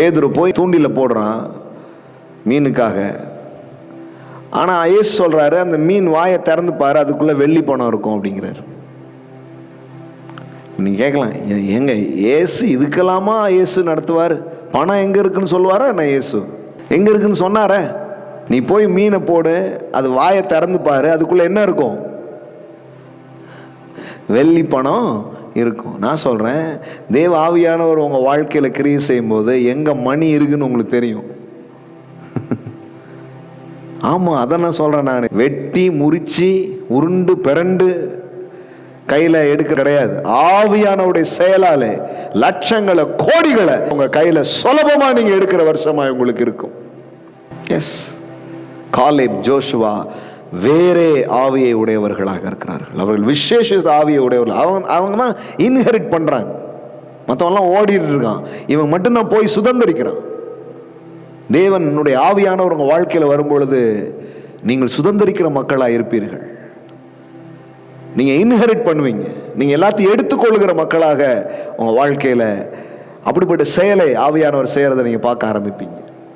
பேதுரு போய் தூண்டில் போடுறான் மீனுக்காக. ஆனால் ஐயஸ் சொல்கிறாரு அந்த மீன் வாயை திறந்து பாரு அதுக்குள்ளே வெள்ளி பணம் இருக்கும் அப்படிங்கிறாரு. நீங்கள் கேட்கலாம் எங்க ஏசு இதுக்கெல்லாமா ஏசு நடத்துவார்? பணம் எங்கே இருக்குன்னு சொல்லுவாரா என்ன ஏசு எங்கே இருக்குன்னு சொன்னார? நீ போய் மீனை போடு அது வாயை திறந்து பாரு அதுக்குள்ளே என்ன இருக்கும்? வெள்ளி பணம் இருக்கும். நான் சொல்கிறேன் தேவ ஆவியானவர் உங்கள் வாழ்க்கையில் கிரியை செய்யும்போது எங்கே மணி இருக்குன்னு உங்களுக்கு தெரியும். ஆமாம் அதை நான் சொல்கிறேன் நான். வெட்டி முறிச்சு உருண்டு பிறண்டு கையில் எடுக்க கிடையாது. ஆவியானவருடைய செயலாலே லட்சங்களை கோடிகளை உங்கள் கையில் சுலபமாக நீங்கள் எடுக்கிற வருஷமாக உங்களுக்கு இருக்கும். எஸ் காலேப் ஜோஷுவா வேறே ஆவியை உடையவர்களாக இருக்கிறார்கள். அவர்கள் விசேஷ ஆவியை உடையவர்கள். அவங்க அவங்க தான் இன்ஹெரிட் பண்ணுறாங்க மற்றவெல்லாம் ஓடிட்டு இருக்கான். இவன் மட்டும்தான் போய் சுதந்திரிக்கிறான். தேவனுடைய ஆவியானவர் உங்கள் வாழ்க்கையில் வரும்பொழுது நீங்கள் சுதந்திரிக்கிற மக்களாக இருப்பீர்கள். நீங்கள் இன்ஹெரிட் பண்ணுவீங்க. நீங்கள் எல்லாத்தையும் எடுத்துக்கொள்கிற மக்களாக உங்கள் வாழ்க்கையில் அப்படிப்பட்ட செயலை ஆவியானவர் செய்கிறத நீங்கள் பார்க்க ஆரம்பிப்பீங்க.